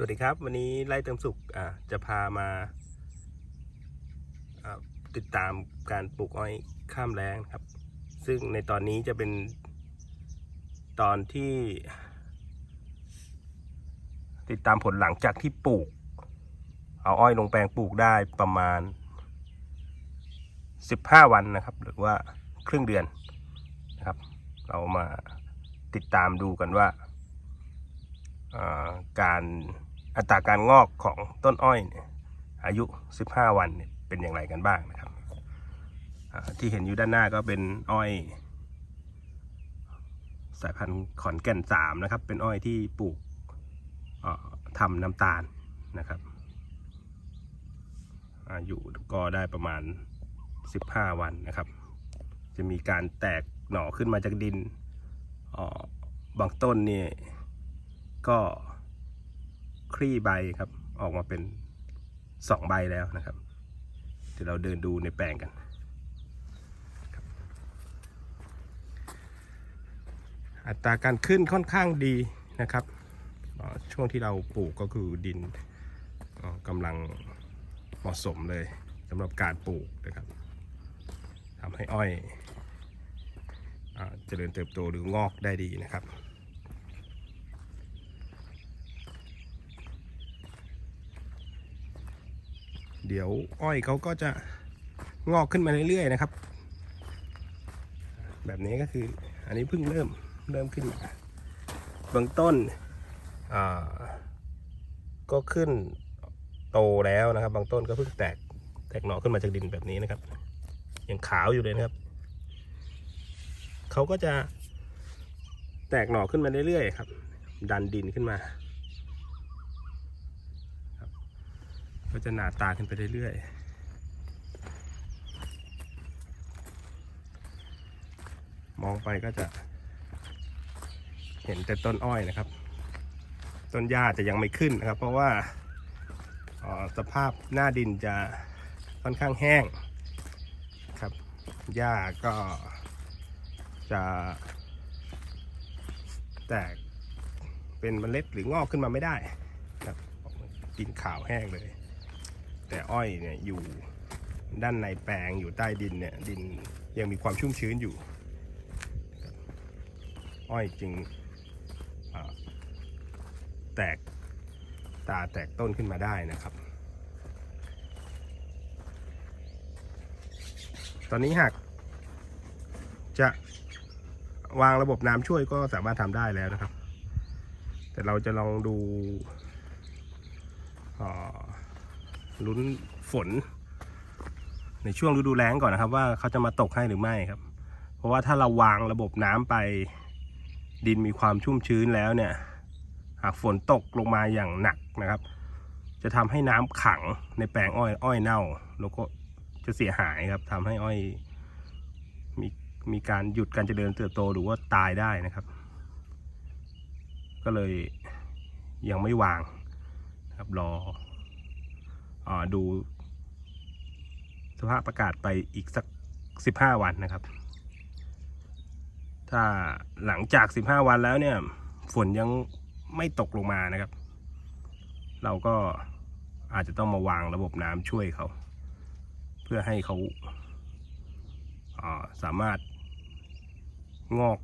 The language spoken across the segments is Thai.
สวัสดีครับ วันนี้ไล่เติมสุขจะพามาติดตามการปลูกอ้อยข้ามแล้งครับ ซึ่งในตอนนี้จะเป็นตอนที่ ติดตามผลหลังจากที่ปลูก เอาอ้อยลงแปลงปลูกได้ประมาณ 15 วันนะครับ หรือว่าครึ่งเดือนนะครับ เรามาติดตามดูกันว่าการ อัตราการงอกของต้นอ้อยเนี่ยอายุ 15 วันเนี่ยเป็นอย่างไรกันบ้างนะครับที่เห็นอยู่ด้านหน้าก็เป็นอ้อยสายพันธุ์ขอนแก่นสามนะครับ เป็นอ้อยที่ปลูกทำน้ำตาลนะครับอายุก็ได้ประมาณ 15 วันนะครับ จะมีการแตกหน่อขึ้นมาจากดินบางต้นนี่ก็ คลี่ใบครับ ออกมาเป็นสองใบแล้วนะครับ เดี๋ยวเราเดินดูในแปลงกัน อัตราการขึ้นค่อนข้างดีนะครับ ช่วงที่เราปลูกก็คือดินกำลังเหมาะสมเลยสำหรับการปลูกนะครับทำให้อ้อยอเจริญเติบโตหรืองอกได้ดีนะครับ เดี๋ยวอ้อยเขาก็จะงอกขึ้นมาเรื่อยๆนะครับ แบบนี้ก็คืออันนี้เพิ่งเริ่มเริ่มขึ้นมาเบื้องต้นก็ขึ้นโตแล้วนะครับ บางต้นก็เพิ่งแตกแตกหน่อขึ้นมาจากดินแบบนี้นะครับ ยังขาวอยู่เลยนะครับ เขาก็จะแตกหน่อขึ้นมาเรื่อยๆครับ ดันดินขึ้นมา ก็จะหนาตาขึ้นไปเรื่อยๆมองไปก็จะ เห็นแต่ต้นอ้อยนะครับ ต้นหญ้าจะยังไม่ขึ้นนะครับ เพราะว่าสภาพหน้าดินจะค่อนข้างแห้งครับหญ้าก็จะแตกเป็นเมล็ดหรืองอกขึ้นมาไม่ได้ครับดินขาวแห้งเลย แต่อ้อยเนี่ยอยู่ด้านในแปลงอยู่ใต้ดินเนี่ยดินยังมีความชุ่มชื้นอยู่ อ้อยจึงแตกตาแตกต้นขึ้นมาได้นะครับ ตอนนี้หากจะวางระบบน้ำช่วยก็สามารถทำได้แล้วนะครับ แต่เราจะลองดูอ่า ลุ้นฝน ในช่วงฤดูแล้งก่อนนะครับ ว่าเขาจะมาตกให้หรือไม่ครับ เพราะว่าถ้าเราวางระบบน้ำไป ดินมีความชุ่มชื้นแล้วเนี่ย หากฝนตกลงมาอย่างหนักนะครับ จะทำให้น้ำขังในแปลงอ้อยอ้อยเน่า แล้วก็จะเสียหายครับทำให้อ้อยมีมีการหยุดการเจริญเติบโตหรือว่าตายได้นะครับ ก็เลยยังไม่วางครับรอ ดูสภาพอากาศไปอีกสัก 15 วันนะครับ ถ้าหลังจาก 15 วันแล้วเนี่ย ฝนยังไม่ตกลงมานะครับ เราก็อาจจะต้องมาวางระบบน้ำช่วยเขา เพื่อให้เขาอ่าสามารถงอก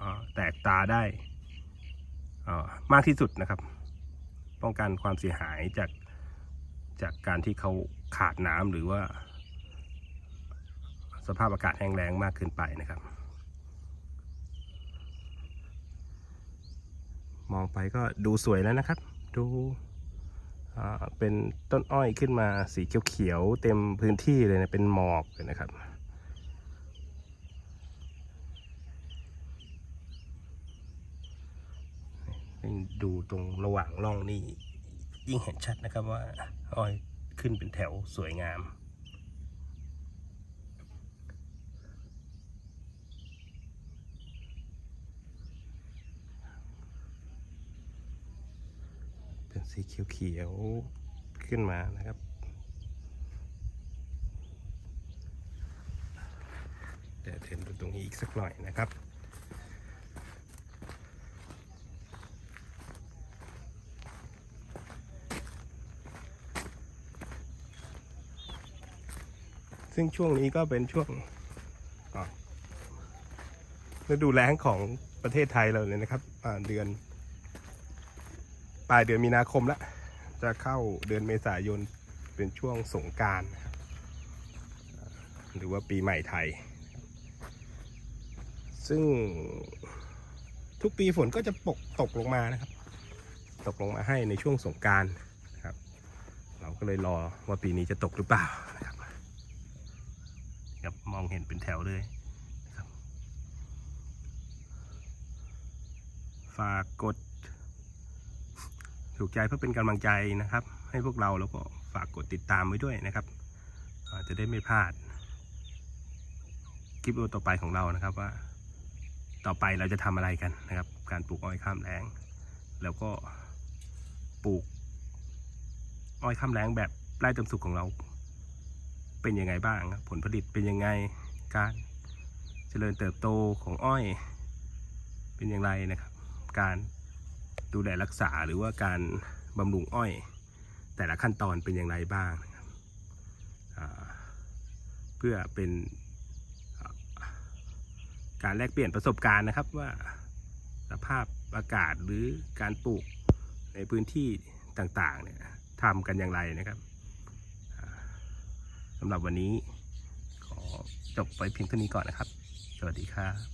อแตกตาได้อ่ามากที่สุดนะครับ ป้องกันความเสียหายจาก จากการที่เขาขาดน้ำหรือว่า สภาพอากาศแห้งแล้งมากขึ้นไปนะครับ มองไปก็ดูสวยแล้วนะครับ ดูเป็นต้นอ้อยขึ้นมาสีเขียวๆเต็มพื้นที่เลยนะเป็นหมอกเลยนะครับดูตรงระหว่างร่องนี่ยิ่งเห็นชัดนะครับว่า อ้อยขึ้นเป็นแถวสวยงาม เป็นสีเขียวๆขึ้นมานะครับเดี๋ยวเทนดูตรงนี้อีกสักหน่อยนะครับ ซึ่งช่วงนี้ก็เป็นช่วงฤดูแล้งของประเทศไทยเราเลยนะครับเดือน ปลายเดือนมีนาคมแล้วจะเข้าเดือนเมษายนเป็นช่วงสงการนะครับหรือว่าปีใหม่ไทย ซึ่งทุกปีฝนก็จะปกตกลงมานะครับ ตกลงมาให้ในช่วงสงการนะครับ เราก็เลยรอว่าปีนี้จะตกหรือเปล่านะครับ ครับมองเห็นเป็นแถวเลยนะครับฝากกดถูกใจเพื่อเป็นกำลังใจนะครับ ให้พวกเราแล้วก็ฝากกดติดตามไว้ด้วยนะครับจะได้ไม่พลาด คลิปวิดีโอต่อไปของเรานะครับว่า ต่อไปเราจะทำอะไรกันนะครับ การปลูกอ้อยข้ามแล้งแล้วก็ปลูกอ้อยข้ามแล้งแบบไร่เต็มสุขของเรา เป็นยังไงบ้างครับผลผลิตเป็นยังไงการเจริญเติบโตของอ้อย เป็นอย่างไรนะครับ การดูแลรักษาหรือว่าการบำรุงอ้อย แต่ละขั้นตอนเป็นอย่างไรบ้างนะครับเพื่อเป็นการแลกเปลี่ยนประสบการณ์นะครับว่าสภาพอากาศหรือการปลูกในพื้นที่ต่างๆเนี่ยทำกันอย่างไรนะครับ สำหรับวันนี้ขอจบไปเพียงเท่านี้ก่อนนะครับ สวัสดีครับ